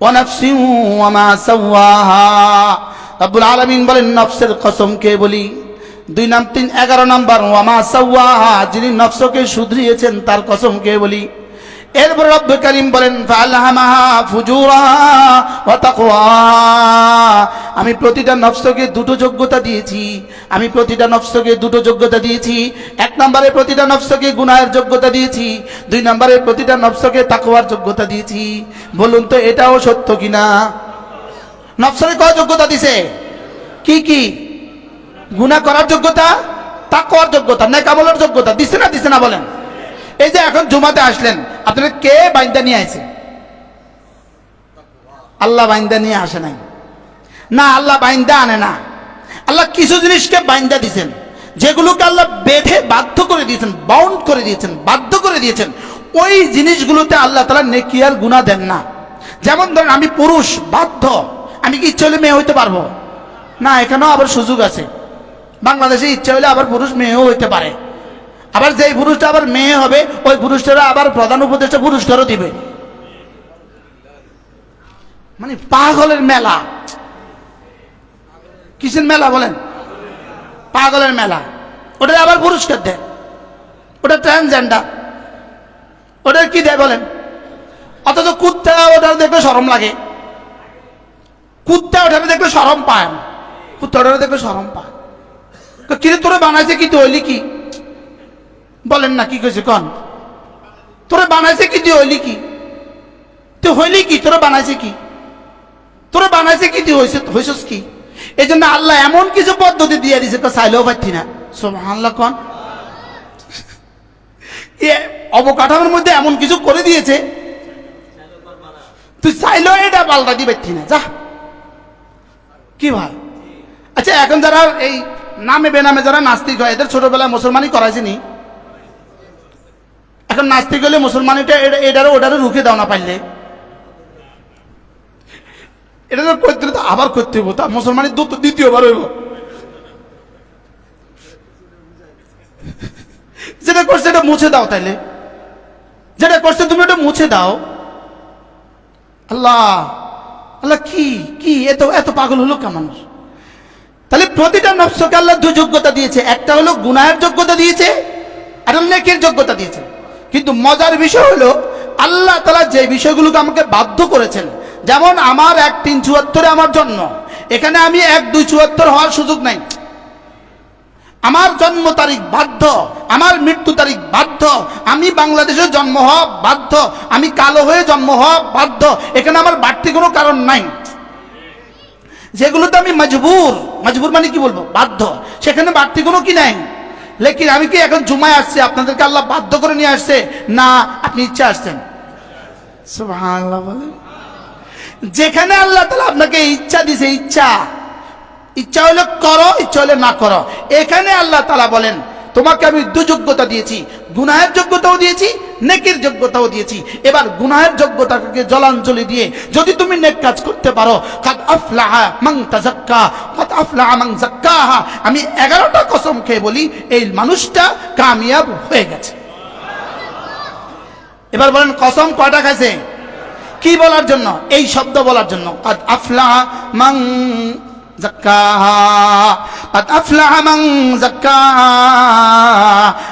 ونفس وما سواها রব্বুল আলামিন বলেন নফসের কসম কে বলি দুই নাম তিন এগারো নাম্বার ওয়ামা সাওয়াহা যিনি নফসকে শুধরিয়েছেন তার কসম কে বলি এরপর রব্ব করিম বলেন আমি প্রতিটা নফসকে দুটো যোগ্যতা দিয়েছি। আমি প্রতিটা নফসকে দুটো যোগ্যতা দিয়েছি। এক নম্বরে প্রতিটা নফসকে গুনাহের যোগ্যতা দিয়েছি। দুই নম্বরে প্রতিটা নফসকে তাকওয়ার যোগ্যতা দিয়েছি। বলুন তো, এটাও সত্য কিনা? নফসরে কয় যোগ্যতা দিছে? কি কি? গুনাহ করার যোগ্যতা, তাকওয়ার যোগ্যতা, নেকামলের যোগ্যতা, দিছে না দিছে না বলেন। এই যে এখন জুমাতে আসলেন, আপনারা কে বাইন্দা নিয়ে আসে আল্লাহ বাইন্দা নিয়ে আসে নাই। না, আল্লাহ বাইন্দা আনে না। আল্লাহ কিছু জিনিসকে বাইন্দা দিছেন, যেগুলোকে আল্লাহ বেঁধে বাধ্য করে দিয়েছেন বাউন্ড করে দিয়েছেন, বাধ্য করে দিয়েছেন, ওই জিনিসগুলোতে আল্লাহ তালা নেকিয়ার গুণা দেন না। যেমন ধরেন, আমি পুরুষ, বাধ্য, আমি কি ইচ্ছে হলে মেয়ে হইতে পারব? না, এখানেও আবার সুযোগ আছে। বাংলাদেশে ইচ্ছে হলে আবার পুরুষ মেয়েও হইতে পারে। আবার যেই পুরুষটা আবার মেয়ে হবে, ওই পুরুষটারা আবার প্রধান উপদেষ্টা পুরস্কারও দিবে। মানে পাগলের মেলা। কিসের মেলা বলেন? পাগলের মেলা। ওটা আবার পুরস্কার দেয়। ওটা ট্রান্সজেন্ডার ওটা কি দেয় বলেন? অথচ কুত্তা ওটা দেখলে সরম লাগে। কুত্তা ওঠাতে দেখলে সরম পায়। কুত্তা ওঠাতে দেখলে সরম পায়। কিরে তোরে বানাইছে কি হইলি কি বলেন না, কি কইছে কন? তোরে বানাইছে কি? তুই হইলি কি? তুই হইলি কি? তোরে বানাইছে কি? তোরে বানাইছে কি? তুই হইছে হইছস কি? এই জন্য আল্লাহ এমন কিছু পদ্ধতি দিয়ে দিছে, তো চাইলেও পাচ্ছি না। সোহান্লা কন। এ অবকাঠামোর মধ্যে এমন কিছু করে দিয়েছে, তুই চাইলেও এটা পাল্টা দিবে না। যা। কি ভাই? আচ্ছা এখন যারা এই নামে বেনামে যারা নাস্তিক হয়, এদের ছোটবেলায় মুসলমানই করাইছে নি এখন নাস্তিক গেলে মুসলমানিটা এটা- ওটারও রুখে দাও না পারলে। এটা তো করতে তো আবার করতে হইব। তা মুসলমানের দু দ্বিতীয়বার হইব। যেটা করছে এটা মুছে দাও তাইলে। যেটা করছে তুমি ওটা মুছে দাও। আল্লাহ। আল্লাহ কি কি? এত এত পাগল হলো কে মানুষ? তাহলে প্রতিটা নফসকে আল্লাহ দু যোগ্যতা দিয়েছে। একটা হলো গুনাহের যোগ্যতা দিয়েছে, আর নেকের যোগ্যতা দিয়েছে। কিন্তু মজার বিষয় হলো, আল্লাহ তালা যে বিষয়গুলোকে আমাকে বাধ্য করেছেন, যেমন আমার এক তিন চুয়াত্তরে আমার জন্ম, এখানে আমি এক দুই চুয়াত্তর হওয়ার সুযোগ নাই। আমার জন্ম তারিখ বাধ্য, আমার মৃত্যু তারিখ বাধ্য, আমি বাংলাদেশে জন্ম হওয়া বাধ্য, আমি কালো হয়ে জন্ম হওয়া বাধ্য, এখানে আমার বাড়তি কোনো কারণ নাই। যেগুলোতে আমি মজবুর মজবুর মানে কি বলব? বাধ্য, সেখানে বাড়তি কোনো কি নাই। লেকিন আমি কি এখন জুমায় আসছি? আপনাদেরকে আল্লাহ বাধ্য করে নিয়ে আসছে? না আপনি ইচ্ছা আসছেন। বলেন। যেখানে আল্লাহ তালা আপনাকে ইচ্ছা দিছে ইচ্ছা। ইচ্ছা হলে করো ইচ্ছা হলে না করো। এখানে আল্লাহ তালা বলেন তোমাকে আমি দু যোগ্যতা দিয়েছি গুনাহের যোগ্যতাও দিয়েছি নেকের যোগ্যতাও দিয়েছি। এবার গুনাহের যোগ্যতাকে জলাঞ্জলি দিয়ে যদি তুমি নেক কাজ করতে পারো কাদ আফলাহা মান তাযাক্কা আমি 11টা কসম খেয়ে বলি, এই মানুষটা কামিয়াব হয়ে গেছে। এবার বলেন, কসম কটা খাইছে? কি বলার জন্য? এই শব্দ বলার জন্য। আফলা আফলাহা মান মান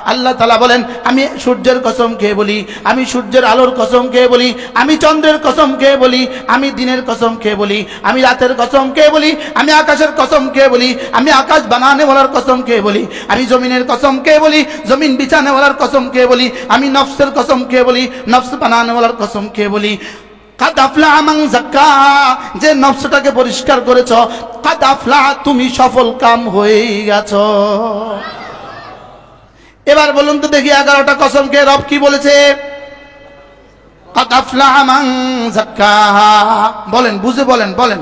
আল্লাহ তাআলা বলেন আমি সূর্যের কসম খেয়ে বলি আমি সূর্যের আলোর কসম খেয়ে বলি আমি চন্দ্রের কসম খেয়ে বলি আমি দিনের কসম খেয়ে বলি আমি রাতের কসম খেয়ে বলি আমি আকাশের কসম খেয়ে বলি আমি আকাশ বানানে বলার কসম খেয়ে বলি আমি জমিনের কসম খেয়ে বলি জমিন বিছানে বলার কসম খেয়ে বলি আমি নফসের কসম খেয়ে বলি নফস বানানে বলার কসম খেয়ে বলি যে নফসটাকে পরিষ্কার করেছ কাদ আফলাহা, তুমি সফল কাম হয়ে গেছো। এবার বলুন তো দেখি এগারোটা কসমকে রব কি বলেছে? বলেন বুঝে বলেন বলেন।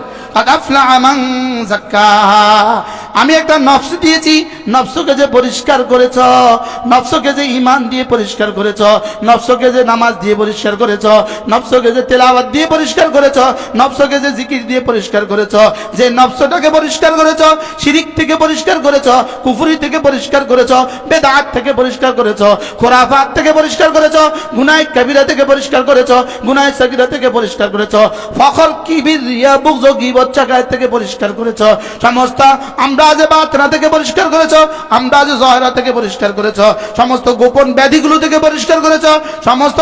মান। আমি একটা নফস দিয়েছি নফসকে যে পরিষ্কার করেছ নফসকে যে ইমান দিয়ে পরিষ্কার করেছ নফসকে যে নামাজ দিয়ে পরিষ্কার করেছ নফসকে যে তেলাওয়াত দিয়ে পরিষ্কার করেছ নফসকে যে জিকির দিয়ে পরিষ্কার করেছ যে নফসটাকে পরিষ্কার করেছ শিরিক থেকে পরিষ্কার করেছ কুফুরি থেকে পরিষ্কার করেছ বেদাত থেকে পরিষ্কার করেছ খোরাফাত থেকে পরিষ্কার করেছ গুনায় কাবিরা থেকে পরিষ্কার করেছ গুনায় সাকিরা থেকে পরিষ্কার করেছ ফখর কিবির রিয়া বুকজ গিবত চাকায় থেকে পরিষ্কার করেছ সমস্ত আমরা যে বাতনা থেকে পরিষ্কার করেছ, আমরা যে জহরা থেকে পরিষ্কার করেছ, সমস্ত গোপন ব্যাধিগুলো থেকে পরিষ্কার করেছ, সমস্ত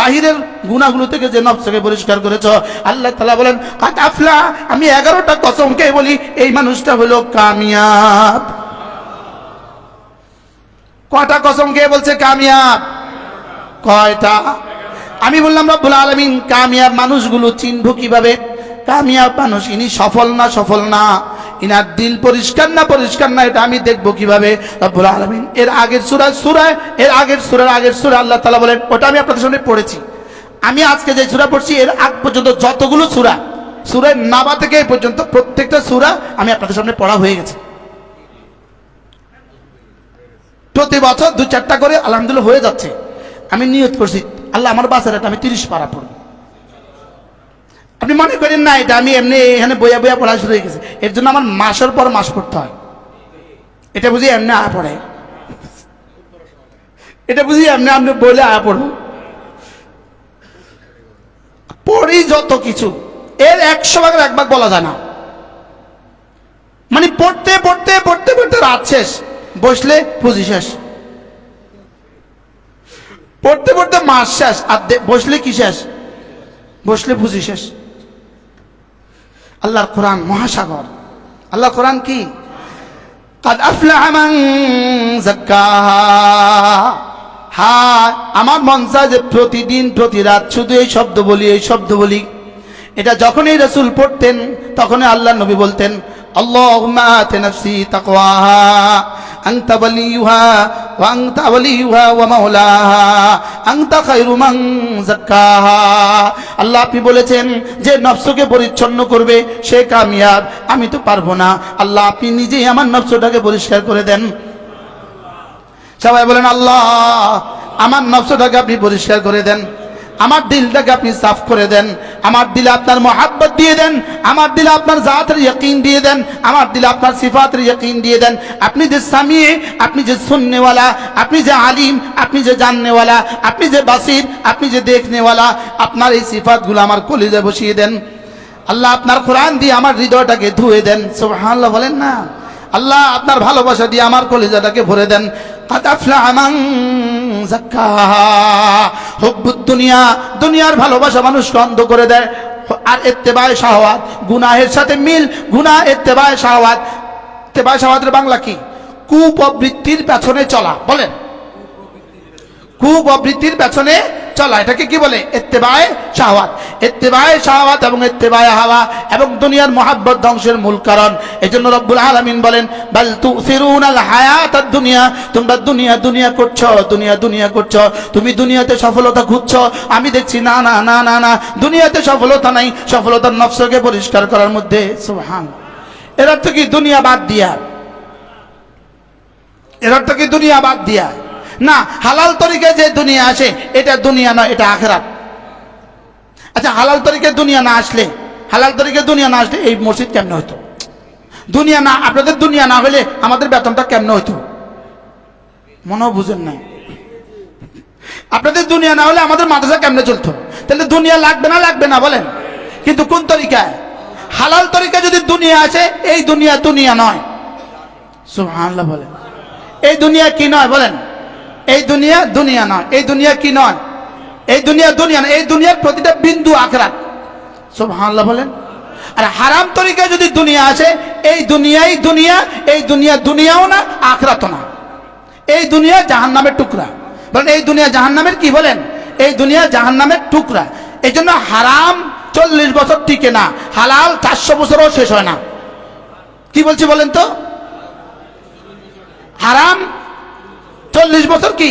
বাহিরের গুণাগুলো থেকে যে নফসকে পরিষ্কার করেছ। আল্লাহ তালা বলেন আফলা আমি এগারোটা কসমকে বলি, এই মানুষটা হলো কামিয়াব। কয়টা কসম কে বলছে কামিয়াব? কয়টা? আমি বললাম, রব্বুল আলমিন, কামিয়াব মানুষগুলো চিনব কীভাবে? কামিয়াব মানুষ, ইনি সফল না সফল না? ইনার দিল পরিষ্কার না পরিষ্কার না, এটা আমি দেখব কীভাবে রব্বুল আলমিন। এর আগের সুরা সুরায় এর আগের সুরার আগের সুরা আল্লাহ তালা বলেন, ওটা আমি আপনাদের সামনে পড়েছি। আমি আজকে যে সুরা পড়ছি, এর আগ পর্যন্ত যতগুলো সুরা সুরের নাবা থেকে এই পর্যন্ত প্রত্যেকটা সুরা আমি আপনাদের সামনে পড়া হয়ে গেছে। প্রতি বছর দু চারটা করে আলহামদুলিল্লাহ হয়ে যাচ্ছে। আমি নিয়ত করছি, আল্লাহ আমার বাসার আমি তিরিশ পারা পড়ব। আপনি মনে করেন না এটা আমি এমনি এখানে বইয়া বইয়া পড়া শুরু হয়ে গেছে। এর জন্য আমার মাসের পর মাস পড়তে হয়। এটা বুঝি এমনি আয়া পড়ে? এটা বুঝি এমনি আপনি বলে আয়া পড়ব পড়ি যত কিছু। এর একশো ভাগের এক ভাগ বলা যায় না। মানে পড়তে পড়তে পড়তে পড়তে রাত শেষ। বসলে পুঁজি শেষ। পড়তে পড়তে মাস শেষ। আর বসলে কি শেষ? বসলে পুঁজি শেষ। আল্লাহর কোরআন মহাসাগর। আল্লাহ কোরআন কি? কাদ আমার মন চায় যে প্রতিদিন, প্রতি রাত শুধু এই শব্দ বলি, এই শব্দ বলি। এটা যখনই রসুল পড়তেন, তখনই আল্লাহ নবী বলতেন আল্লাহ ওয়া আনতা ওয়ালিয়ুহা ওয়া মাওলাহা, আনতা খায়রু মান যাক্কাহা। আল্লাহ আপনি বলেছেন যে নফসকে পরিচ্ছন্ন করবে সে কামিয়াব, আমি তো পারব না। আল্লাহ আপনি নিজেই আমার নফসটাকে পরিষ্কার করে দেন। সবাই বলেন, আল্লাহ, আমার নফসটাকে আপনি পরিষ্কার করে দেন। আমার দিলটাকে আপনি সাফ করে দেন। আমার দিলে আপনার মোহাব্বত দিয়ে দেন। আমার দিলে আপনার জাতের ইয়কিন দিয়ে দেন। আমার দিলে আপনার সিফাতের ইয়কিন দিয়ে দেন। আপনি যে স্বামী আপনি যে শুননেওয়ালা আপনি যে আলিম, আপনি যে জাননেওয়ালা, আপনি যে বাসির, আপনি যে দেখনেওয়ালা, আপনার এই সিফাতগুলো আমার কলিজে বসিয়ে দেন। আল্লাহ আপনার কোরআন দিয়ে আমার হৃদয়টাকে ধুয়ে দেন। সুবহানাল্লাহ বলেন না। আল্লাহ আপনার ভালোবাসা দিয়ে আমার কলিজাটাকে ভরে দেন। দুনিয়া, দুনিয়ার ভালোবাসা মানুষকে অন্ধ করে দেয়। আর এত্তেবায় শাহওয়াত, গুনাহের সাথে মিল গুনাহ এত্তেবায় শাহওয়াত। এত্তেবায় শাহওয়াতের বাংলা কি? কুপ্রবৃত্তির পেছনে চলা। বলেন। কুপ্রবৃত্তির পেছনে চলা, এটাকে কি বলে? এত্তেবায় শাহওয়াত। এত্তেবায় শাহওয়াত এবং এত্তেবায় হাওয়া এবং দুনিয়ার মহাব্বত ধ্বংসের মূল কারণ। এই জন্য রব্বুল আলামিন বলেন, বাল তুসিরুনাল হায়াতাদ দুনিয়া। তোমরা দুনিয়া দুনিয়া করছ, দুনিয়া দুনিয়া করছ। তুমি দুনিয়াতে সফলতা খুঁজছো। আমি দেখছি, না না না না না, দুনিয়াতে সফলতা নাই। সফলতার নফসকে পরিষ্কার করার মধ্যে, সুবহান। এর অর্থ কি? দুনিয়া বাদ দিয়া। এর অর্থ কি? দুনিয়া বাদ দিয়া। না, হালাল তরিকে যে দুনিয়া আসে, এটা দুনিয়া নয়, এটা আখেরাত। আচ্ছা হালাল তরিকে দুনিয়া না আসলে, হালাল তরিকে দুনিয়া না আসলে এই মসজিদ কেমনে হতো? দুনিয়া না, আপনাদের দুনিয়া না হলে আমাদের বেতনটা কেমনে হতো? মনেও বুঝেন নাই। আপনাদের দুনিয়া না হলে আমাদের মাদ্রাসা কেমনে চলতো? তাহলে দুনিয়া লাগবে না লাগবে না, বলেন। কিন্তু কোন তরিকায়? হালাল তরিকা যদি দুনিয়া আসে, এই দুনিয়া দুনিয়া নয়। সুবহানাল্লাহ বলেন। এই দুনিয়া কি নয়, বলেন। এই দুনিয়া দুনিয়া নয়। এই দুনিয়া কি নয়? এই দুনিয়া দুনিয়া নয়। এই দুনিয়ার প্রতিটা বিন্দু আখরাত। সুবহানাল্লাহ বলেন। আর হারাম তরিকায় যদি দুনিয়া আসে, এই দুনিয়াই দুনিয়া, এই দুনিয়া দুনিয়াও না, আখরাতও না। এই দুনিয়া জাহান্নামের টুকরা। বলেন, এই দুনিয়া জাহান্নামের কি বলেন? এই দুনিয়া জাহান্নামের টুকরা। এই জন্য হারাম চল্লিশ বছর টিকে না। হালাল চারশো বছরও শেষ হয় না। কি বলছি বলেন তো? হারাম চল্লিশ বছর কি?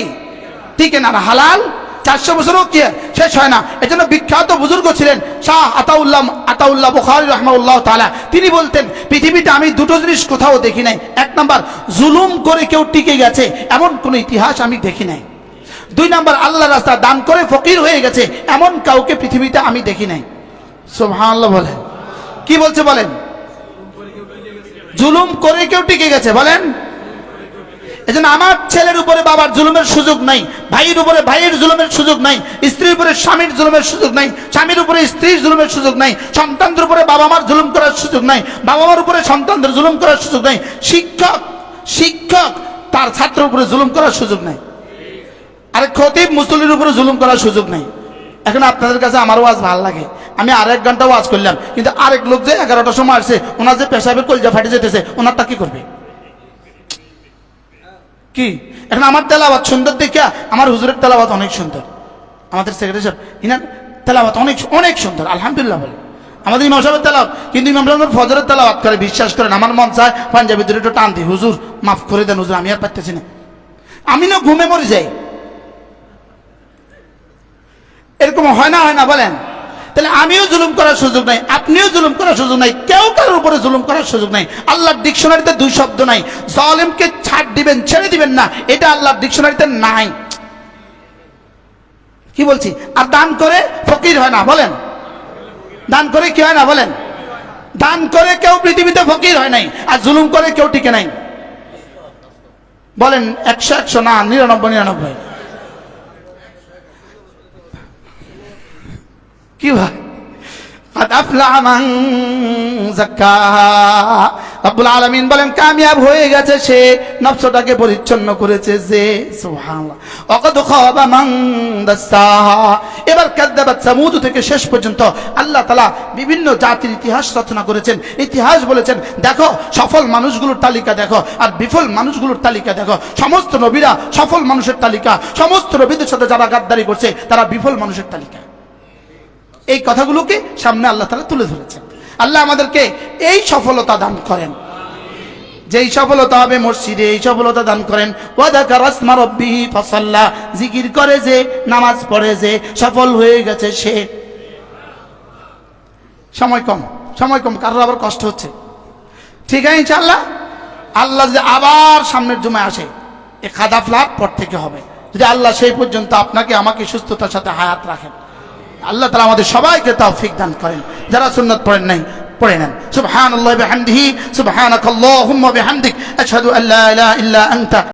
টিকে না হালাল? চারশো বছরও কি শেষ হয় না? এজন্য বিখ্যাত বুজুর্গ ছিলেন শাহ আতাউল্লাহ আতাউল্লাহ বুখারি রহমাউল্লাহ তাআলা। তিনি বলতেন, পৃথিবীতে আমি দুটো জিনিস কোথাও দেখি নাই। এক নাম্বার, জুলুম করে কেউ টিকে গেছে, এমন কোনো ইতিহাস আমি দেখি নাই। দুই নাম্বার আল্লাহ রাস্তা দান করে ফকির হয়ে গেছে, এমন কাউকে পৃথিবীতে আমি দেখি নাই। সুবহানাল্লাহ বলেন। কি বলছে বলেন? জুলুম করে কেউ টিকে গেছে, বলেন। এজন্য আমার ছেলের উপরে বাবার জুলুমের সুযোগ নাই, ভাইয়ের উপরে ভাইয়ের জুলুমের সুযোগ নাই, স্ত্রীর উপরে স্বামীর জুলুমের সুযোগ নাই, স্বামীর উপরে স্ত্রীর জুলুমের সুযোগ নাই, সন্তানদের উপরে বাবা মার জুলুম করার সুযোগ নাই, বাবা মার উপরে সন্তানদের জুলুম করার সুযোগ নাই, শিক্ষক শিক্ষক তার ছাত্রের উপরে জুলুম করার সুযোগ নাই, আরে খতিব মুসলির উপরে জুলুম করার সুযোগ নাই। এখন আপনাদের কাছে আমার ওয়াজ ভালো লাগে, আমি আর এক ঘণ্টা ওয়াজ করলাম, কিন্তু আরেক লোক যে এগারোটার সময় আসছে, ওনার যে পেশাবের কলজা ফাটে যেতেছে ওনারটা কি করবে? কি? এখন আমার তেলাওয়াত সুন্দর দেখে আমার হুজুরের তেলাওয়াত অনেক সুন্দর। আমাদের সেক্রেটারি সাহেব, ইনার তেলাওয়াত অনেক অনেক সুন্দর, আলহামদুলিল্লাহ বলে। আমাদের ইমাম সাহেবের তেলাওয়াত, কিন্তু ইমাম সাহেব ফজরের তেলাওয়াত করে, বিশ্বাস করেন, আমার মন চায় পাঞ্জাবি দূরে একটু টান দিই। হুজুর, মাফ করে দেন, হুজুর, আমি আর পারতেছি না। আমি না ঘুমে মরে যাই। এরকম হয় না হয় না, বলেন। তাহলে আমিও জুলুম করার সুযোগ নাই, আপনিও জুলুম করার সুযোগ নাই, কেউ কারোর উপরে জুলুম করার সুযোগ নাই। আল্লাহর ডিকশনারিতে দুই শব্দ নাই, জালেমকে ছাড় দিবেন, ছেড়ে দিবেন না, এটা আল্লাহর ডিকশনারিতে নাই। কি বলছি? আর দান করে ফকির হয় না, বলেন। দান করে কি হয় না, বলেন। দান করে কেউ পৃথিবীতে ফকির হয় নাই, আর জুলুম করে কেউ টিকে নাই। বলেন, একশো একশো না, নিরানব্বই নিরানব্বই। কি ভাই? আব্বুল আলমিন বলেন, কামিয়াব হয়ে গেছে সে, নফসটাকে পরিচ্ছন্ন করেছে যে। এবার কাদ্দাবাদ মধু থেকে শেষ পর্যন্ত আল্লাহ তালা বিভিন্ন জাতির ইতিহাস রচনা করেছেন। ইতিহাস বলেছেন, দেখো, সফল মানুষগুলোর তালিকা দেখো আর বিফল মানুষগুলোর তালিকা দেখো। সমস্ত নবীরা সফল মানুষের তালিকা। সমস্ত নবীদের সাথে যারা গাদ্দারি করছে, তারা বিফল মানুষের তালিকা। এই কথাগুলোকে সামনে আল্লাহ তালা তুলে ধরেছেন। আল্লাহ আমাদেরকে এই সফলতা দান করেন। যেই সফলতা হবে মসজিদে এই সফলতা দান করেন। জিকির করে যে, নামাজ পড়ে যে, সফল হয়ে গেছে সে। সময় কম সময় কম, কারোর আবার কষ্ট হচ্ছে। ঠিক আছে ইনশাআল্লাহ? আল্লাহ যদি আবার সামনের জমে আসে, এ খাদা ফ্লাপ পর থেকে হবে। যদি আল্লাহ সেই পর্যন্ত আপনাকে, আমাকে সুস্থতার সাথে হায়াত রাখেন। আল্লাহ তালা আমাদের সবাইকে তৌফিক দান করেন। যারা সুন্নত পড়েন নাই, পড়ে নেন। সুবহানাল্লাহি বিহামদিহি, সুবহানাকাল্লাহুম্মা বিহামদিক, আশহাদু আল্লা ইলাহা ইল্লা আনতা।